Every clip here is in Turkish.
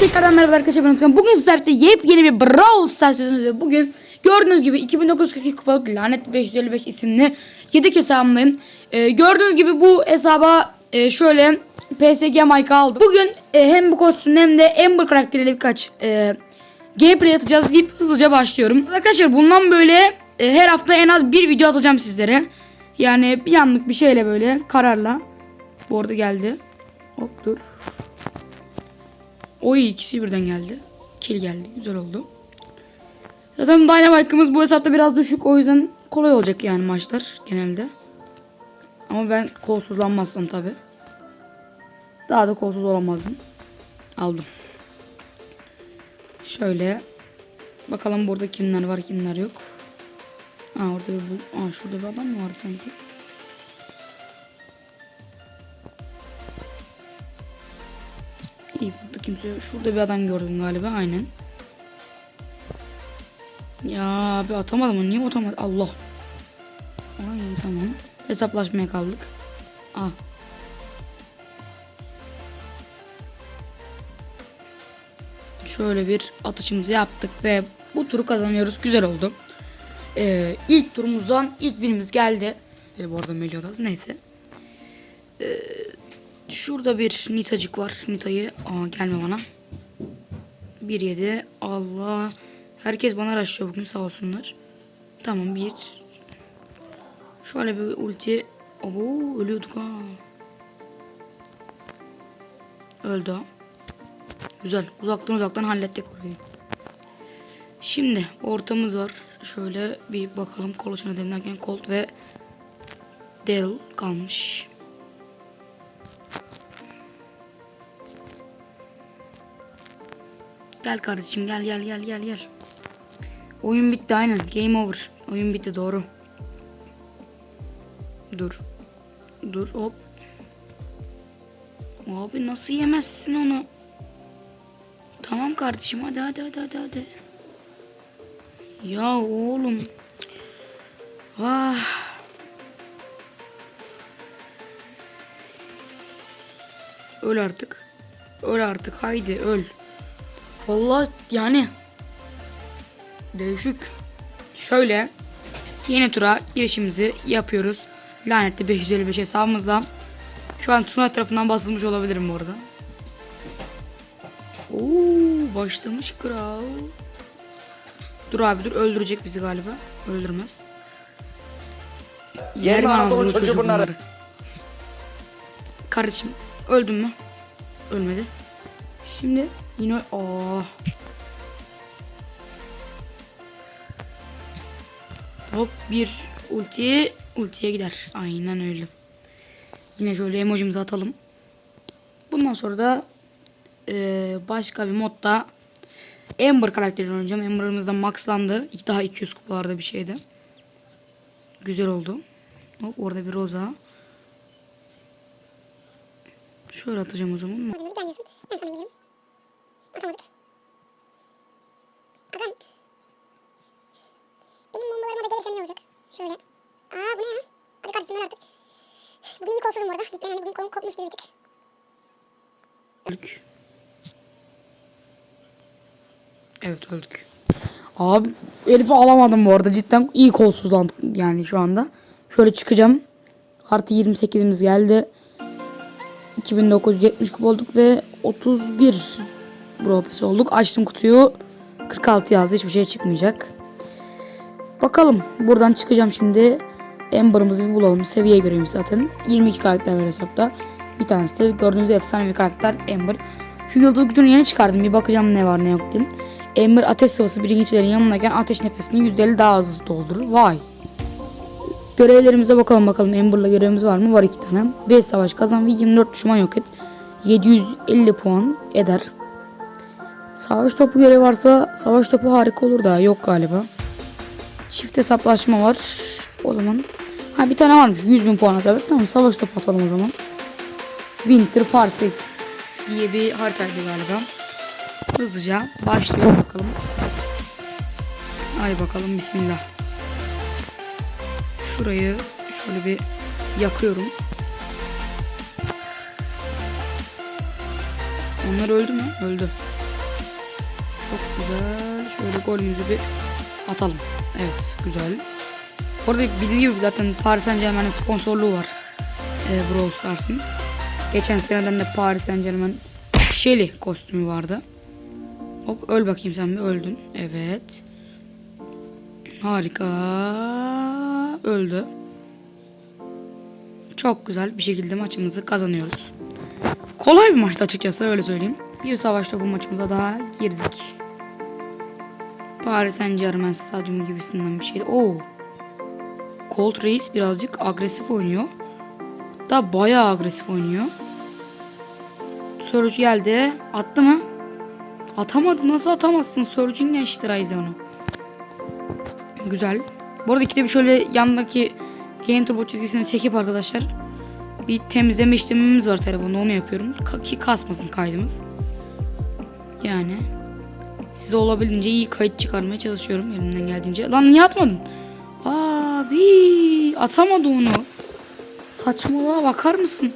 Tekrardan merhaba arkadaşlar ben Utkan. Bugün sizlerle yepyeni bir Brawl Stars ve bugün gördüğünüz gibi 2942 kupalık Lanet 555 isimli yedek hesabımdayım. Ee, gördüğünüz gibi bu hesaba e, şöyle PSG Mike aldım. Bugün e, hem bu kostüm hem de Amber karakteriyle birkaç e, gameplay atacağız deyip hızlıca başlıyorum. Arkadaşlar bundan böyle e, her hafta en az bir video atacağım sizlere. Yani bir anlık bir şeyle böyle kararla. Bu arada geldi. Hop dur. Oy ikisi birden geldi. Kill geldi. Güzel oldu. Zaten Dynamite'ımız bu hesapta biraz düşük. O yüzden kolay olacak yani maçlar genelde. Ama ben kolsuzlanmazsam tabi. Daha da kolsuz olamazdım. Aldım. Şöyle. Bakalım burada kimler var kimler yok. Aa orada bir bu. Aa şurada bir adam mı var sanki? İyi burada kimse yok. Şurada bir adam gördüm galiba aynen. Ya abi atamadım mı? Niye atamadım? Allah. Ay tamam. Hesaplaşmaya kaldık. Ah. Şöyle bir atışımızı yaptık ve bu turu kazanıyoruz. Güzel oldu. Ee, ilk turumuzdan ilk winimiz geldi. Bir bu arada Meliodas neyse. Şurada bir Nitacık var. Nita'yı gelme bana. 1-7 Allah. Herkes bana araştırıyor bugün sağ olsunlar. Tamam bir. Şöyle bir ulti. Abo ölüyorduk ha. Öldü. Güzel. Uzaktan uzaktan hallettik orayı. Şimdi ortamız var. Şöyle bir bakalım. Koloçana denilen Colt ve Daryl kalmış. Gel kardeşim gel gel gel gel gel. Oyun bitti aynen. Game over. Oyun bitti doğru. Dur. Dur hop. Abi nasıl yemezsin onu? Tamam kardeşim hadi hadi hadi hadi hadi. Ya oğlum. Vah. Öl artık. Öl artık haydi öl. Vallahi yani değişik. Şöyle yeni tura girişimizi yapıyoruz. Lanetli 555 hesabımızla. Şu an Tuna tarafından basılmış olabilirim bu arada. Oo, başlamış kral. Dur abi dur öldürecek bizi galiba. Öldürmez. Yer mi Anadolu çocuğu bunları? Kardeşim öldün mü? Ölmedi. Şimdi yine oh. Hop bir ulti ultiye gider. Aynen öyle. Yine şöyle emojimizi atalım. Bundan sonra da eee, başka bir modda Amber karakteriyle oynayacağım. Amber'ımız da maxlandı. İki daha 200 kupalarda bir şeydi. Güzel oldu. Hop orada bir roza. Şöyle atacağım o zaman. Hadi yürü gelmiyorsun. Ben sana gelirim. Atamadık. Adam. Benim bombalarıma da gelirse ne olacak? Şöyle. Aa bu ne ya? Hadi kardeşim ver artık. Bugün iyi kolsuzum orada. Cidden yani bugün kolum kopmuş gibi bir tık. Öldük. Evet öldük. Abi Elif'i alamadım bu arada cidden iyi kolsuzlandık yani şu anda. Şöyle çıkacağım. Artı 28'imiz geldi. 2970 kupa olduk ve 31 bropesi olduk. Açtım kutuyu. 46 yazdı. Hiçbir şey çıkmayacak. Bakalım. Buradan çıkacağım şimdi. Amber'ımızı bir bulalım. Seviye göreyim zaten. 22 karakter var hesapta. Bir tanesi de gördüğünüz efsane bir karakter Amber. Şu yıldız gücünü yeni çıkardım. Bir bakacağım ne var ne yok diye. Amber ateş sıvısı birincilerin yanındayken ateş nefesini %50 daha hızlı doldurur. Vay. Görevlerimize bakalım bakalım. Amber'la görevimiz var mı? Var iki tane. 5 savaş kazan ve 24 düşman yok et. 750 puan eder. Savaş topu görevi varsa savaş topu harika olur da yok galiba. Çift hesaplaşma var. O zaman ha bir tane varmış 100 bin puan hasar. Tamam savaş topu atalım o zaman. Winter Party diye bir haritaydı galiba. Hızlıca başlayalım bakalım. Hadi bakalım bismillah. Şurayı Şöyle bir yakıyorum. Onlar öldü mü? Öldü. Çok güzel. Şöyle golümüzü bir atalım. Evet güzel. Orada bildiğiniz gibi zaten Paris Saint Germain'in sponsorluğu var. Ee, Brawl Stars'ın. Geçen seneden de Paris Saint Germain Shelly kostümü vardı. Hop öl bakayım sen bir öldün. Evet. Harika. Öldü. Çok güzel bir şekilde maçımızı kazanıyoruz. Kolay bir maçtı açıkçası öyle söyleyeyim. Bir savaş topu maçımıza daha girdik. Paris Saint Germain stadyumu gibisinden bir şeydi. Oo. Colt Reis birazcık agresif oynuyor. Da bayağı agresif oynuyor. Surge geldi. Attı mı? Atamadı. Nasıl atamazsın? Surge'in geçti Ryze onu. Güzel. Bu arada bir şöyle yandaki Game Turbo çizgisini çekip arkadaşlar bir temizleme işlemimiz var telefonda onu yapıyorum. Ki kasmasın kaydımız. Yani size olabildiğince iyi kayıt çıkarmaya çalışıyorum elimden geldiğince. Lan niye atmadın? Abi atamadı onu. Saçmalığa bakar mısın?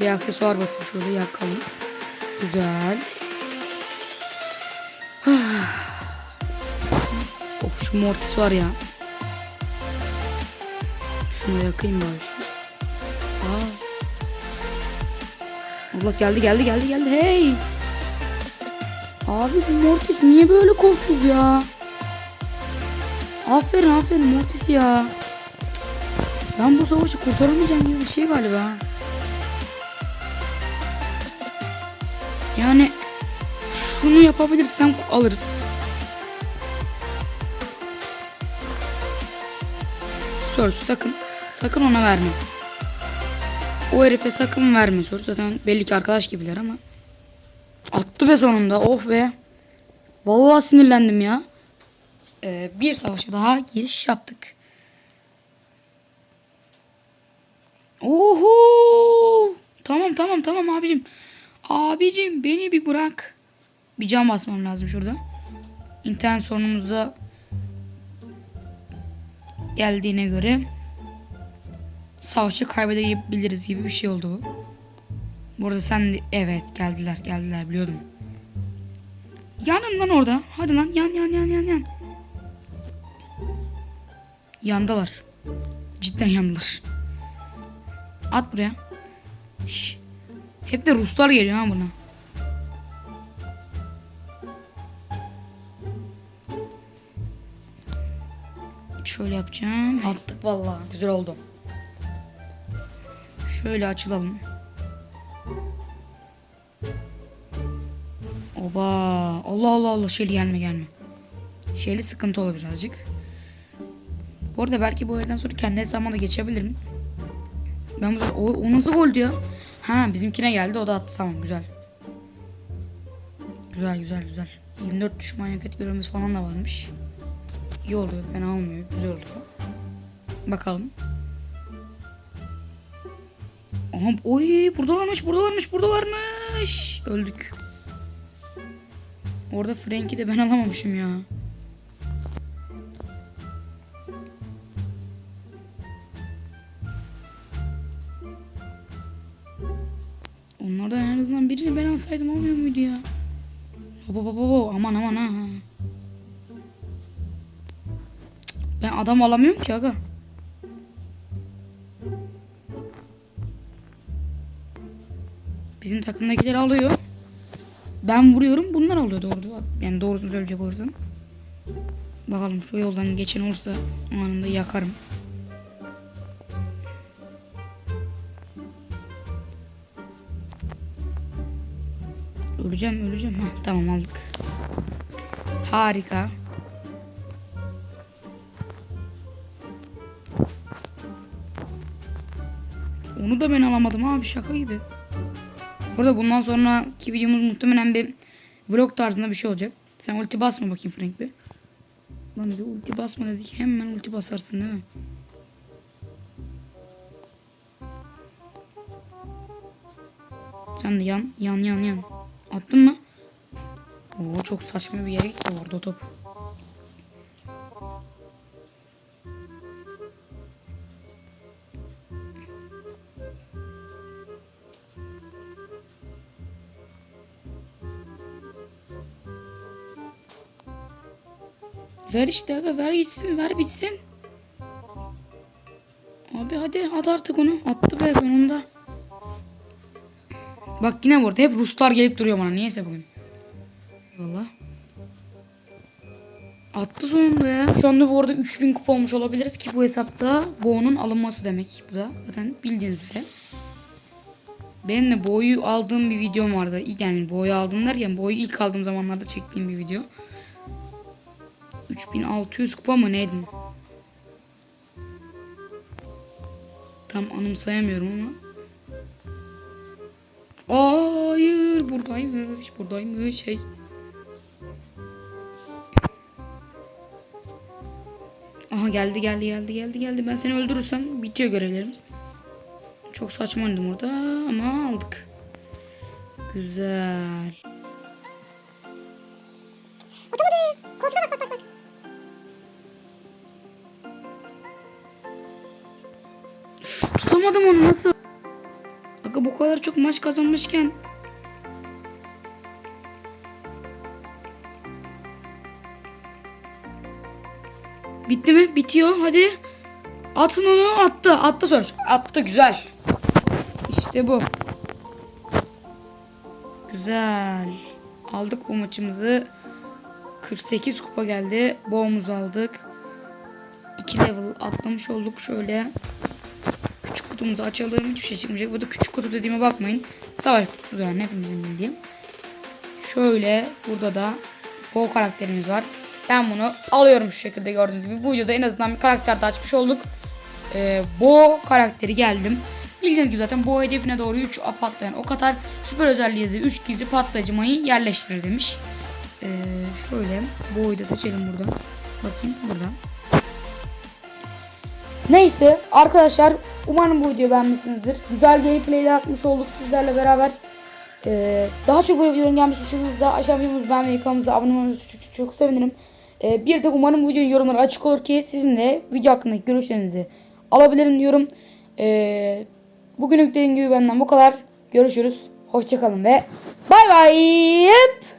Bir aksesuar basayım şöyle yakalım. Güzel. of şu mortis var ya. Şunu yakayım bari şu. Allah geldi geldi geldi geldi hey. Abi bu Mortis niye böyle kolsuz ya? Aferin aferin Mortis ya. Ben bu savaşı kurtaramayacağım gibi bir şey galiba. Yani şunu yapabilirsem alırız. Sor sakın. Sakın ona verme. O herife sakın verme sor. Zaten belli ki arkadaş gibiler ama. Attı be sonunda. Oh be. Vallahi sinirlendim ya. Ee, bir savaşa daha giriş yaptık. Oho! Tamam tamam tamam abicim. Abicim beni bir bırak. Bir cam basmam lazım şurada. İnternet sorunumuzda geldiğine göre savaşı kaybedebiliriz gibi bir şey oldu bu. Burada sen de evet geldiler geldiler biliyordum. Yanın lan orada. Hadi lan yan yan yan yan yan. Yandalar. Cidden yandılar. At buraya. Şş. Hep de Ruslar geliyor ha buna. Şöyle yapacağım. Attık vallahi. Güzel oldu. Şöyle açılalım. Oba. Allah Allah Allah. Şeli gelme gelme. Şeli sıkıntı olur birazcık. Bu arada belki bu evden sonra kendi hesabıma da geçebilirim. Ben bu o, o nasıl goldü ya? Ha bizimkine geldi o da attı tamam güzel. Güzel güzel güzel. 24 düşman yok et görevimiz falan da varmış. İyi oluyor fena olmuyor güzel oluyor. Bakalım. Aha oy buradalarmış buradalarmış buradalarmış. Öldük. Orada Frank'i de ben alamamışım ya. Onlardan en azından birini ben alsaydım olmuyor muydu ya? Hop hop hop aman aman ha. Ben adam alamıyorum ki aga. Bizim takımdakiler alıyor. Ben vuruyorum bunlar alıyor doğru. Yani doğrusunu söyleyecek olursam. Bakalım şu yoldan geçen olursa anında yakarım. Öleceğim öleceğim. Ha, tamam aldık. Harika. Onu da ben alamadım abi şaka gibi. Burada bundan sonraki videomuz muhtemelen bir vlog tarzında bir şey olacak. Sen ulti basma bakayım Frank bir. Lan bir ulti basma dedik hemen ulti basarsın değil mi? Sen de yan yan yan yan. Attın mı? Oo çok saçma bir yere gitti orada top. Ver işte aga ver gitsin ver bitsin. Abi hadi at artık onu. Attı be sonunda. Bak yine burada hep Ruslar gelip duruyor bana niyeyse bugün. Valla. Attı sonunda ya. Şu anda bu arada 3000 kupa olmuş olabiliriz ki bu hesapta boğunun alınması demek. Bu da zaten bildiğiniz üzere. Benim de boyu aldığım bir videom vardı. Yani boyu aldım derken boyu ilk aldığım zamanlarda çektiğim bir video. 3600 kupa mı neydi? Tam anımsayamıyorum ama. Hayır buradaymış buradaymış şey. Aha geldi geldi geldi geldi geldi. Ben seni öldürürsem bitiyor görevlerimiz. Çok saçma oynadım orada ama aldık. Güzel. Tutamadım onu nasıl? Aga bu kadar çok maç kazanmışken. Bitti mi? Bitiyor. Hadi. Atın onu. Attı. Attı sonuç. Attı. Güzel. İşte bu. Güzel. Aldık bu maçımızı. 48 kupa geldi. Boğumuzu aldık. 2 level atlamış olduk. Şöyle kutumuzu açalım. Hiçbir şey çıkmayacak. Bu da küçük kutu dediğime bakmayın. Savaş kutusu yani hepimizin bildiğim. Şöyle burada da Bo karakterimiz var. Ben bunu alıyorum şu şekilde gördüğünüz gibi. Bu videoda en azından bir karakter de açmış olduk. Ee, Bo karakteri geldim. Bildiğiniz gibi zaten Bo hedefine doğru 3 patlayan o kadar süper özelliği de 3 gizli patlayıcı mayı yerleştirir demiş. Ee, şöyle Bo'yu da seçelim buradan. Bakayım buradan. Neyse arkadaşlar umarım bu videoyu beğenmişsinizdir. Güzel gameplay'ler atmış olduk sizlerle beraber. Ee, daha çok böyle videoların gelmesi istiyorsanız da aşağı videomuzu beğenmeyi kanalımıza abone olmanızı çok, çok, çok sevinirim. Ee, bir de umarım bu videonun yorumları açık olur ki sizinle video hakkındaki görüşlerinizi alabilirim diyorum. Ee, bugünlük dediğim gibi benden bu kadar. Görüşürüz. Hoşçakalın ve bay bay.